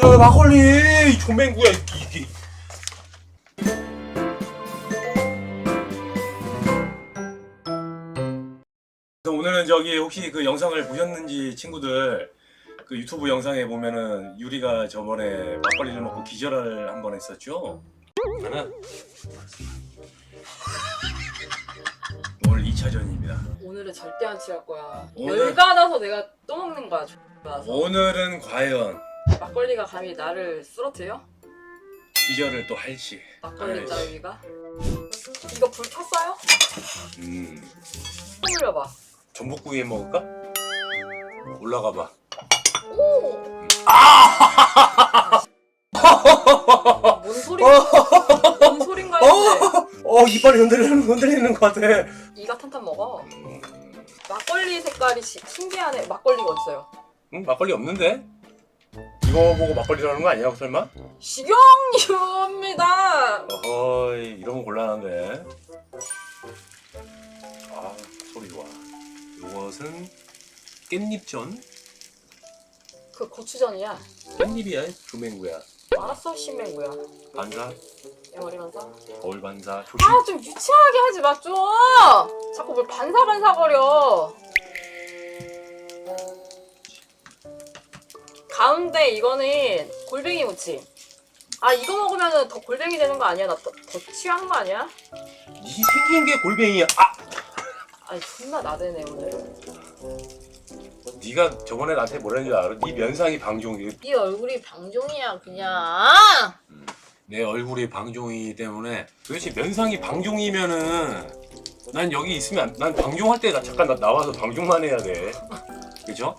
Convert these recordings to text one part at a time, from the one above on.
저 막걸리 이 조맹구야 이게. 오늘은 저기 혹시 그 영상을 보셨는지 친구들 그 유튜브 영상에 보면은 유리가 저번에 막걸리를 먹고 기절을 한 번 했었죠. 나는 오늘 2차전입니다. 오늘은 절대 안 취할 거야. 오늘- 열받아서 내가 또 먹는 거야. 열받아서. 오늘은 과연 막걸리가 감히 나를 쓰러뜨려? 기절을 또 할지. 막걸리 아이씨. 따위가? 이거 불 켰어요? 음. 올려봐. 전복구이 해 먹을까? 올라가 봐. 오! 뭔 소리? 뭔 소린가 했는데 어 이빨이 흔들리는 흔들리는 것 같아. 이가 탄탄 먹어. 막걸리 색깔이 시- 신기하네. 막걸리가 어딨어요? 응 막걸리 없는데? 이거 보고 막걸리라는 거 아니야 설마? 식용유입니다. 어허이 이러면 곤란한데. 아 소리 좋아. 이것은 깻잎전. 그 고추전이야. 깻잎이야 조맹구야. 알았어, 신맹구야. 반사, 내 머리 반사. 거울 반사, 조치. 아, 좀 유치하게 하지 마, 좀! 자꾸 뭘 반사반사거려. 가운데 이거는 골뱅이 무침. 아, 이거 먹으면 더 골뱅이 되는 거 아니야? 나 더, 더 취한 거 아니야? 이 생긴 게 골뱅이야. 아 아니, 존나 나대네, 오늘. 네가 저번에 나한테 뭐라는 줄 알아? 네 면상이 방종이. 네 얼굴이 방종이야, 그냥. 내 얼굴이 방종이기 때문에 도대체 면상이 방종이면은 난 여기 있으면 안- 난 방종할 때나 잠깐 나, 나와서 방종만 해야 돼 그죠?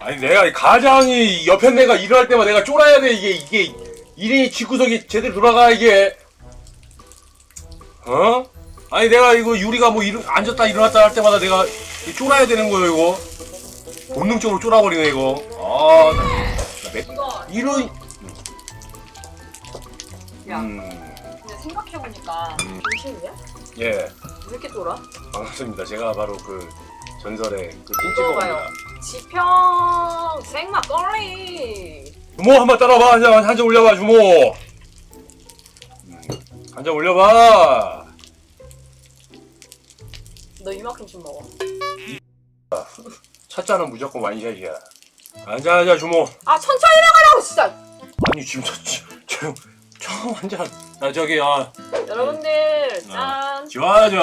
아니 내가 가장이 옆에 내가 일을 할 때마다 내가 쫄아야 돼 이게 이게 일인이 집구석이 제대로 돌아가 이게 어? 아니 내가 이거 유리가 뭐 일, 앉았다 일어났다 할 때마다 내가 이 쫄아야 되는 거예요 이거 본능적으로 쫄아버리네 이거 아, 나, 나 매, 이런, 야, 음, 근데 생각해보니까, 음. 정신이야? 예, 왜 이렇게 쫄아? 반갑습니다. 제가 바로 그 전설의 그. 찐찌버거입니다. 지평 생막걸리. 주모 한번 따라봐, 한 잔, 한 잔 올려봐, 주모. 음, 한잔 올려봐. 너 이만큼 좀 먹어. 첫 잔은 무조건 와인샷이야. 한 잔, 한 잔, 주모. 아 천천히 나가라고 진짜. 아니 지금 저, 저, 저 처음 한 잔. 아 저기 아, 여러분들 짠. 좋아 좋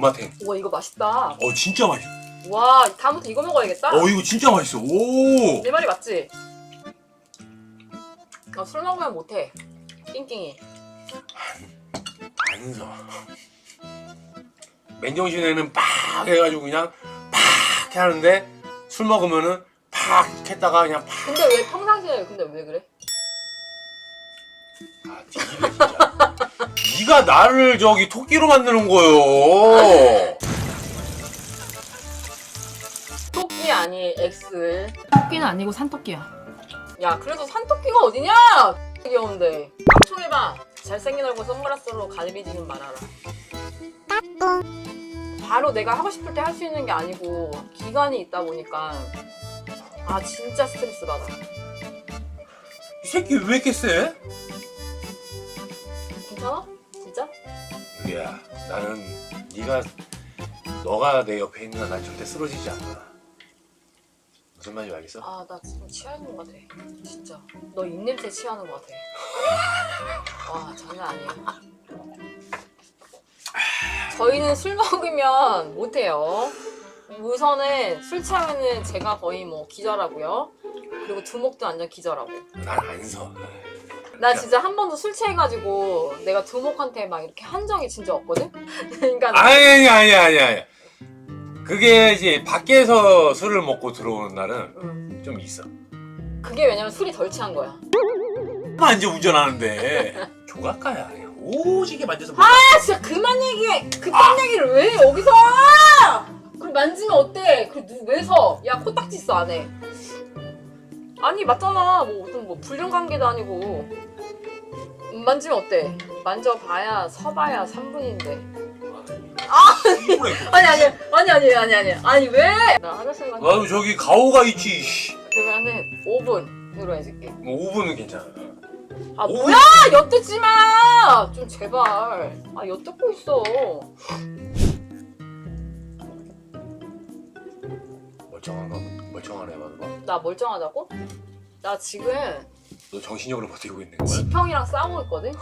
아. 존맛해. 와 이거 맛있다. 어 진짜 맛있어. 와 다음부터 이거 먹어야겠다. 어 이거 진짜 맛있어. 오. 내 말이 맞지? 나술 먹으면 못해. 낑낑이. 안 서. 맨정신에는 팍 해가지고 그냥 팍 하는데 술 먹으면은 팍 했다가 그냥 팍. 근데 왜 평상시에 근데 왜 그래? 아, 진짜. 네가 나를 저기 토끼로 만드는 거요. 토끼 아니 X. 토끼는 아니고 산토끼야. 야 그래도 산토끼가 어디냐? 귀여운데. 깡총해봐. 잘생긴 얼굴 선글라스로 가리비지는 말아라. 바로 내가 하고 싶을 때 할 수 있는 게 아니고 기간이 있다 보니까 아 진짜 스트레스 받아. 이 새끼 왜 이렇게 세? 괜찮아? 진짜? 유리야, 나는 네가 너가 내 옆에 있는 한 난 절대 쓰러지지 않아. 무슨 말인지 알겠어? 아 나 지금 취하는 것 같아. 진짜. 너 입냄새 취하는 것 같아. 와 장난 아니야. 저희는 술 먹으면 못해요. 우선은 술 취하면은 제가 거의 뭐 기절하고요. 그리고 두목도 완전 기절하고. 난 안 서. 나 진짜 한 번도 술 취해가지고 내가 두목한테 막 이렇게 한 적이 진짜 없거든? 그러니까 아니 아니 아니 아니 아니. 그게 이제 밖에서 술을 먹고 들어오는 날은 음, 좀 있어. 그게 왜냐면 술이 덜 취한 거야. 만져 운전하는데 조각가야 오지게 만져서 뭐- 아 진짜 그만 얘기해 그딴 얘기를 왜 해, 여기서 그럼 만지면 어때 그왜 누- 왜 서? 야 코딱지 있어 안에 아니 맞잖아 뭐 무슨 뭐 불륜 관계도 아니고 만지면 어때 만져봐야 서봐야 3분인데. 이번에 아니 아니 아니 아니 아니 아니 아니 왜? 나 화장실 가. 아유 저기 가오가 있지. 씨. 그러면은 5분으로 해줄게. 뭐 5분은 괜찮아. 아 오. 뭐야 엿듣지 마. 좀 제발. 아 엿듣고 있어. 멀쩡한가? 멀쩡하네 봐봐. 나 멀쩡하다고? 나 지금 너 정신력으로 버티고 있는 거야? 지평이랑 싸우고 있거든.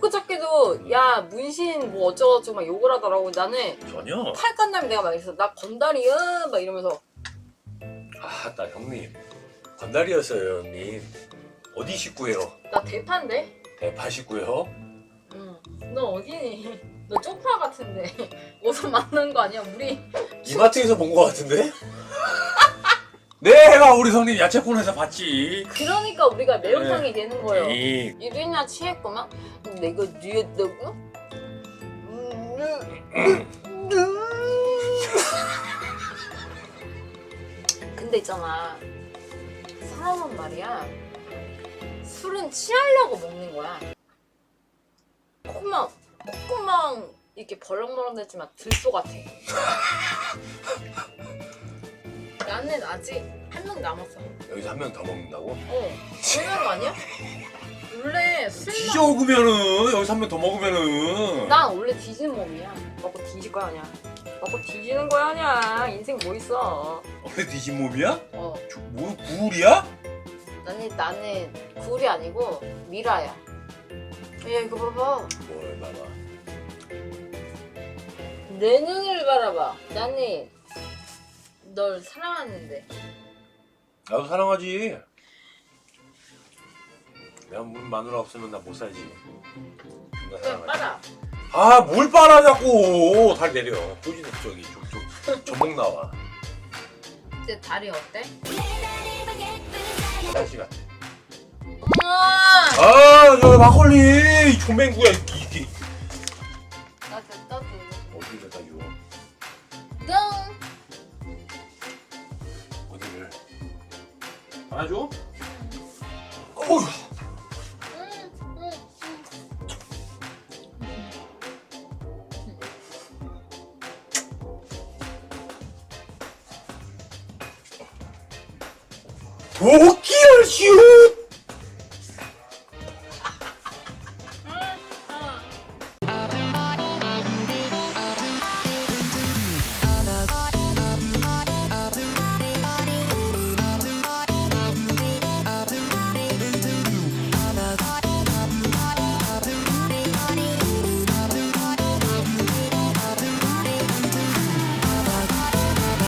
그저께도 야 문신 뭐 어쩌고저쩌고 막 욕을 하더라고. 나는 전혀. 팔 깐다면 내가 막 있어. 나 건달이야 막 이러면서 아, 나 형님. 건달이었어요, 형님. 어디 식구예요? 나 대파인데. 대파 식구예요? 응. 너 어디니? 너 쪽파 같은데 어디서 만난 거 아니야? 우리 이마트에서 본 거 같은데? 내가 우리 형님 야채코너에서 봤지. 그러니까 우리가 매운탕이 되는 거예요. 에이, 유리나 취했구만. 내가 뉘었다고? 근데 있잖아. 사람은 말이야. 술은 취하려고 먹는 거야. 콧구멍, 콧구멍 이렇게 벌렁벌렁댔지만 들소 같아. 나는 아직 한 명 남았어. 여기서 한 명 더 먹는다고? 어, 거 아니야? 원래 술 뒤져 먹으면은 여기서 한 명 더 먹으면은 난 원래 뒤지는 몸이야. 먹고 뒤질 거야 아니야. 먹고 뒤지는 거야 아니야. 인생 뭐 있어. 원래 뒤진 몸이야? 어, 저, 뭐 구울이야? 나는 나는 굴이 아니고 미라야. 야 이거 봐봐. 뭘 봐봐. 내 눈을 바라봐. 나는 널 사랑하는데. 나도 사랑하지. 내가 물 마누라 없으면 나 못 살지. 나 그냥 사랑하지. 빨아. 아, 물 빨아 자꾸. 달 내려. 조지 저기 저쪽 전목 나와. 내 다리 어때? 화장실 같아. 아, 저 막걸리 이 조맹구야 이 안아줘? 어휴. 도끼를 슛!